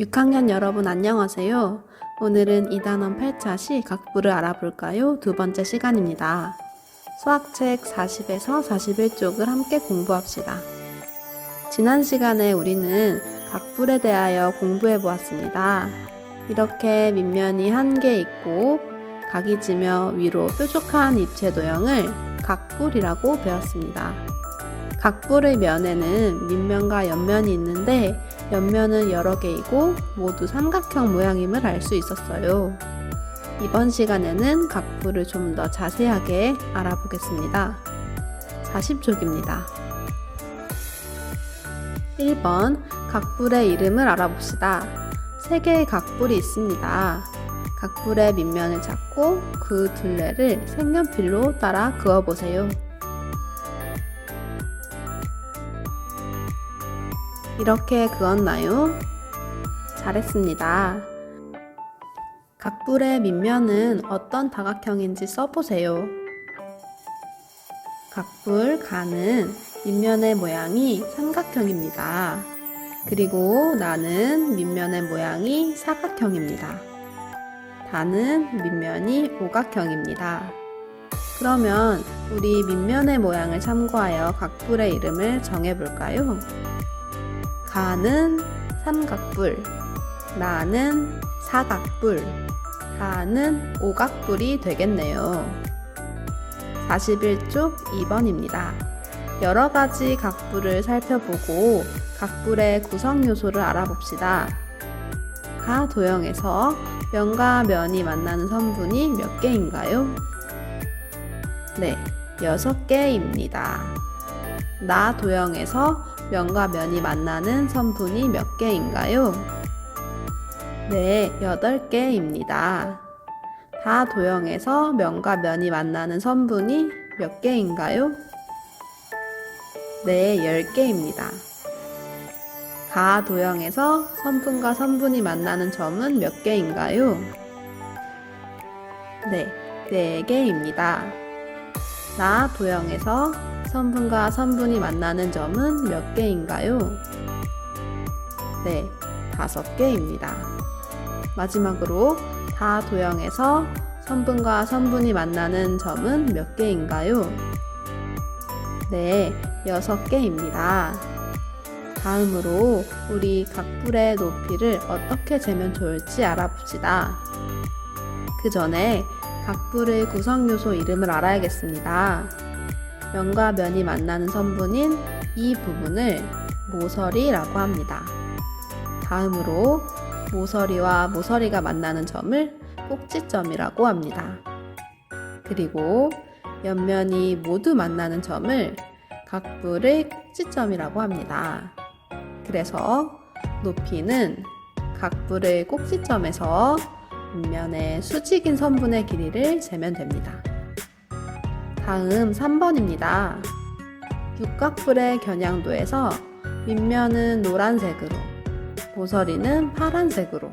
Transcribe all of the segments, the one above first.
6학년 여러분 안녕하세요. 오늘은 2단원 8차 시 각부를 알아볼까요? 두 번째 시간입니다. 수학책 40에서 41쪽을 함께 공부합시다. 지난 시간에 우리는 각불에 대하여 공부해 보았습니다. 이렇게 밑면이 한 개 있고 각이 지며 위로 뾰족한 입체 도형을 각불이라고 배웠습니다. 각불의 면에는 밑면과 옆면이 있는데 옆면은 여러 개이고 모두 삼각형 모양임을 알 수 있었어요. 이번 시간에는 각불을 좀 더 자세하게 알아보겠습니다. 40쪽입니다. 1번 각불의 이름을 알아봅시다. 세 개의 각불이 있습니다. 각불의 밑면을 잡고 그 둘레를 색연필로 따라 그어보세요. 이렇게 그었나요? 잘했습니다. 각불의 밑면은 어떤 다각형인지 써보세요. 각불 가는 밑면의 모양이 삼각형입니다. 그리고 나는 밑면의 모양이 사각형입니다. 다는 밑면이 오각형입니다. 그러면 우리 밑면의 모양을 참고하여 각불의 이름을 정해볼까요? 가는 삼각불, 나는 사각불, 다는 오각불이 되겠네요. 41쪽 2번입니다. 여러 가지 각불을 살펴보고 각불의 구성 요소를 알아봅시다. 가 도형에서 면과 면이 만나는 선분이 몇 개인가요? 네, 6개입니다. 나 도형에서 면과 면이 만나는 선분이 몇 개인가요? 네, 8개입니다. 다 도형에서 면과 면이 만나는 선분이 몇 개인가요? 네, 10개입니다. 가 도형에서 선분과 선분이 만나는 점은 몇 개인가요? 네, 4개입니다. 나 도형에서 선분과 선분이 만나는 점은 몇 개인가요? 네, 5개입니다. 마지막으로 다 도형에서 선분과 선분이 만나는 점은 몇 개인가요? 네, 6개입니다. 다음으로 우리 각불의 높이를 어떻게 재면 좋을지 알아봅시다. 그 전에 각불의 구성 요소 이름을 알아야겠습니다. 면과 면이 만나는 선분인 이 부분을 모서리라고 합니다. 다음으로 모서리와 모서리가 만나는 점을 꼭지점이라고 합니다. 그리고 옆면이 모두 만나는 점을 각불의 꼭지점이라고 합니다. 그래서 높이는 각불의 꼭지점에서 밑면의 수직인 선분의 길이를 재면 됩니다. 다음 3번입니다. 육각불의 겨냥도에서 밑면은 노란색으로, 모서리는 파란색으로,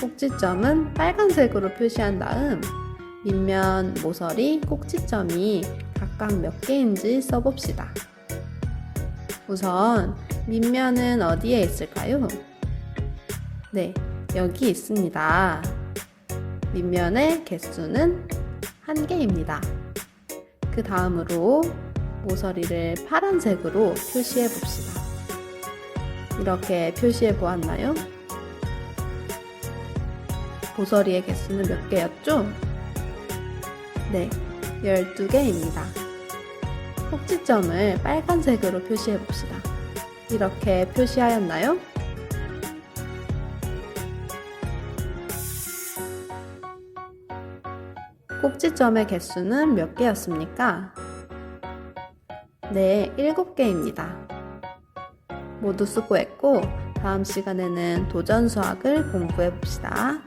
꼭지점은 빨간색으로 표시한 다음 밑면, 모서리, 꼭지점이 각각 몇 개인지 써봅시다. 우선 밑면은 어디에 있을까요? 네, 여기 있습니다. 밑면의 개수는 한 개입니다. 그 다음으로 모서리를 파란색으로 표시해 봅시다. 이렇게 표시해 보았나요? 모서리의 개수는 몇 개였죠? 네, 12개입니다. 꼭지점을 빨간색으로 표시해 봅시다. 이렇게 표시하였나요? 꼭지점의 개수는 몇 개였습니까? 네, 7개입니다. 모두 수고했고, 다음 시간에는 도전 수학을 공부해 봅시다.